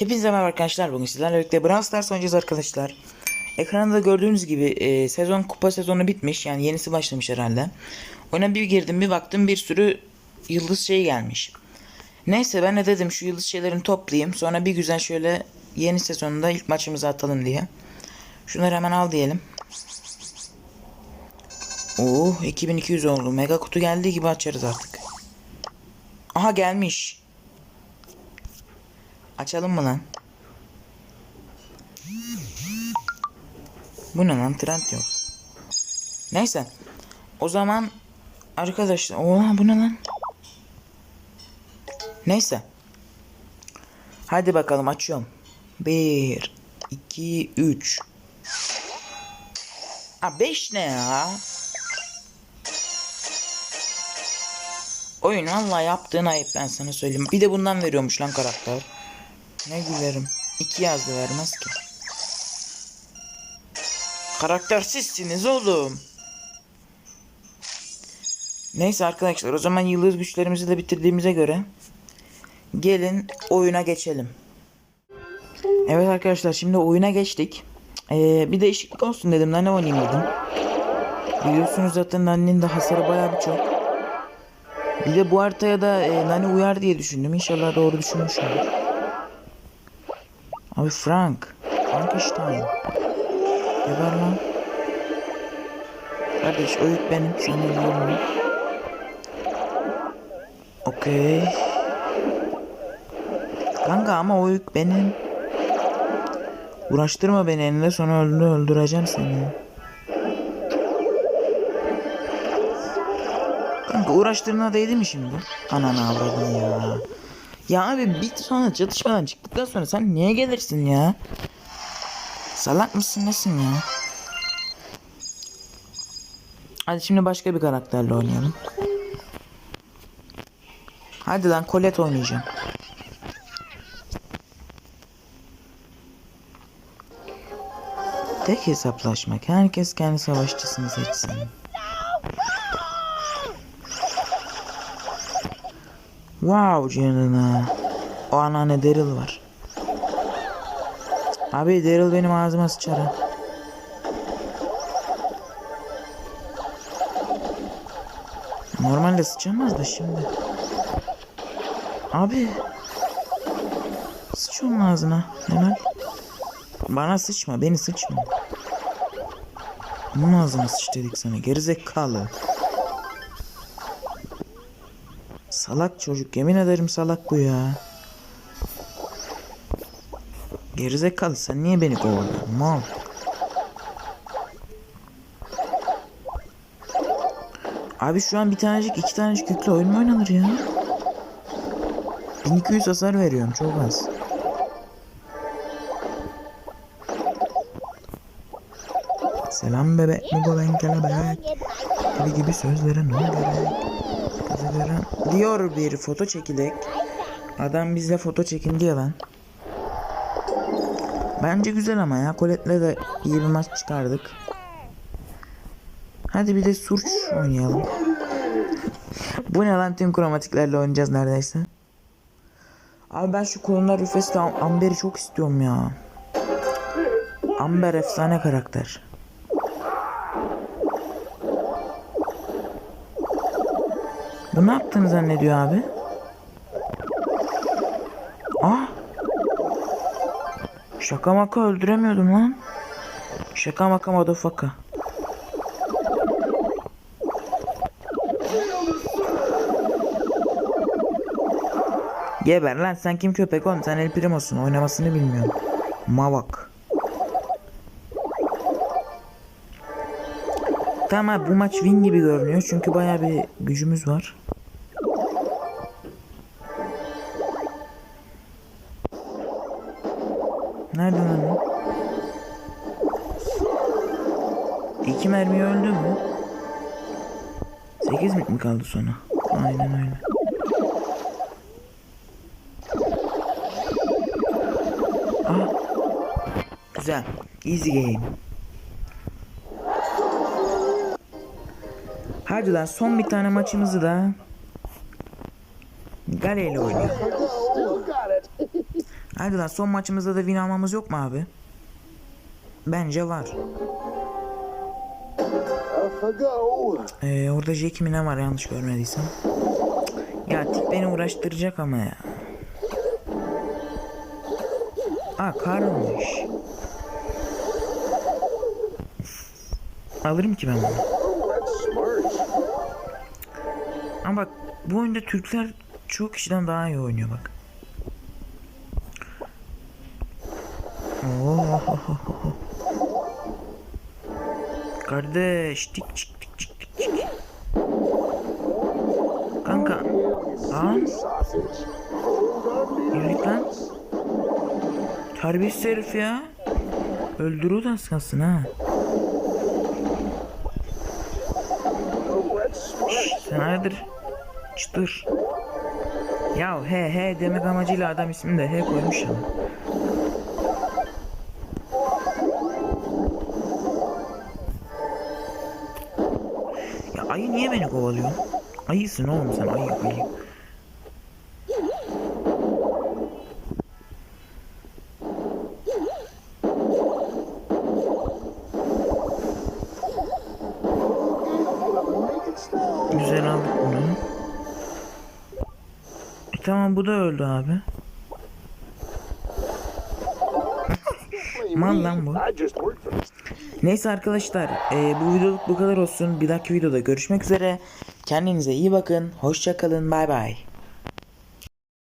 Hepinize merhaba arkadaşlar. Bugün sizlerle birlikte Brawl Stars oynayacağız arkadaşlar. Ekranda da gördüğünüz gibi e, sezon kupa sezonu bitmiş. Yani yenisi başlamış herhalde. Oyuna bir girdim bir baktım bir sürü yıldız şey gelmiş. Neyse ben de dedim şu yıldız şeylerini toplayayım. Sonra bir güzel şöyle yeni sezonda ilk maçımızı atalım diye. Şunları hemen al diyelim. Oo 2200 oldu. Mega kutu geldiği gibi açarız artık. Aha gelmiş. Açalım mı lan? Bu ne lan? Trend yok. Neyse. O zaman arkadaşlar. Oha bu ne lan? Neyse. Hadi bakalım açıyorum. 1 2 3 Ha 5 ne ya? Oyun valla yaptığın ayıp ben sana söyleyeyim. Bir de bundan veriyormuş lan karakter. Ne gülerim. İki yazdı vermez ki. Karakter sizsiniz oğlum. Neyse arkadaşlar o zaman yıldız güçlerimizi de bitirdiğimize göre gelin oyuna geçelim. Evet arkadaşlar şimdi oyuna geçtik. Ee, bir değişiklik olsun dedim. Nane oynayayım dedim. Biliyorsunuz zaten Nane'nin de hasarı bayağı bir çok. Bir de bu haritaya da e, Nane uyar diye düşündüm. İnşallah doğru düşünmüşümdür. Abi Frank. Frankenstein. Geber lan. Kardeş yük benim. Sen de diyorum. Okey. Kanka ama o yük benim. Uğraştırma beni eninde sonra öldür öldüreceğim seni. Kanka uğraştırına değdi mi şimdi? Ananı avradın ya. Ya abi bir sonra çatışmadan çıktıktan sonra sen niye gelirsin ya? Salak mısın nesin ya? Hadi şimdi başka bir karakterle oynayalım. Hadi lan Colette oynayacağım. Tek hesaplaşmak. Herkes kendi savaşçısını seçsin. Wow canına. O anneanne Daryl var. Abi Daryl benim ağzıma sıçar. Normalde sıçamaz da şimdi. Abi. Sıç onun ağzına. Helal. Bana sıçma. Beni sıçma. Onun ağzına sıç dedik sana. Gerizekalı. Salak çocuk. Yemin ederim salak bu ya. Gerizekalı sen niye beni kovalıyorsun? Mal. Abi şu an bir tanecik iki tanecik yüklü oyun mu oynanır ya? 1200 hasar veriyorum çok az. Selam bebek mi bu ben kelebek Gibi gibi sözlere ne gerek Gören Diyor bir foto çekilek Adam bizle foto çekin diye ben Bence güzel ama ya. Colette'le de iyi bir maç çıkardık. Hadi bir de Surç oynayalım. Bu ne lan? Tüm kromatiklerle oynayacağız neredeyse. Abi ben şu kolonlar Rufes'te Am- Amber'i çok istiyorum ya. Amber efsane karakter Ne yaptığını zannediyor abi? Ah! Şaka maka öldüremiyordum lan. Şaka maka motherfucker. Geber lan sen kim köpek oğlum sen el primosun oynamasını bilmiyorum. Mavak. Tamam bu maç win gibi görünüyor çünkü baya bir gücümüz var. İki mermi öldü mü? Sekiz mi kaldı sonra? Aynen öyle. Aa. Güzel. Easy game. Hadi lan son bir tane maçımızı da Gale ile oynayalım. Hadi lan son maçımızda da win almamız yok mu abi? Bence var. Ee, orada Jack ne var yanlış görmediysem. Ya tik beni uğraştıracak ama ya. Aa karmış. Alırım ki ben bunu. Oh. Ama bak bu oyunda Türkler çoğu kişiden daha iyi oynuyor bak. Oo. Kardeş tik tik tik tik tik. Kanka lan yürü git lan. Terbiyesiz herif ya. Öldürür az kalsın ha. Smart. Sen hayırdır? Çıtır. Ya he he demek amacıyla adam ismini de he koymuş ya. Ayı niye beni kovalıyor? Ayısın oğlum sen ayı ayı. Güzel aldık bunu. E, tamam bu da öldü abi. Mal lan bu. Neyse arkadaşlar e, bu videoluk bu kadar olsun. Bir dahaki videoda görüşmek üzere. Kendinize iyi bakın. Hoşça kalın. Bay bay.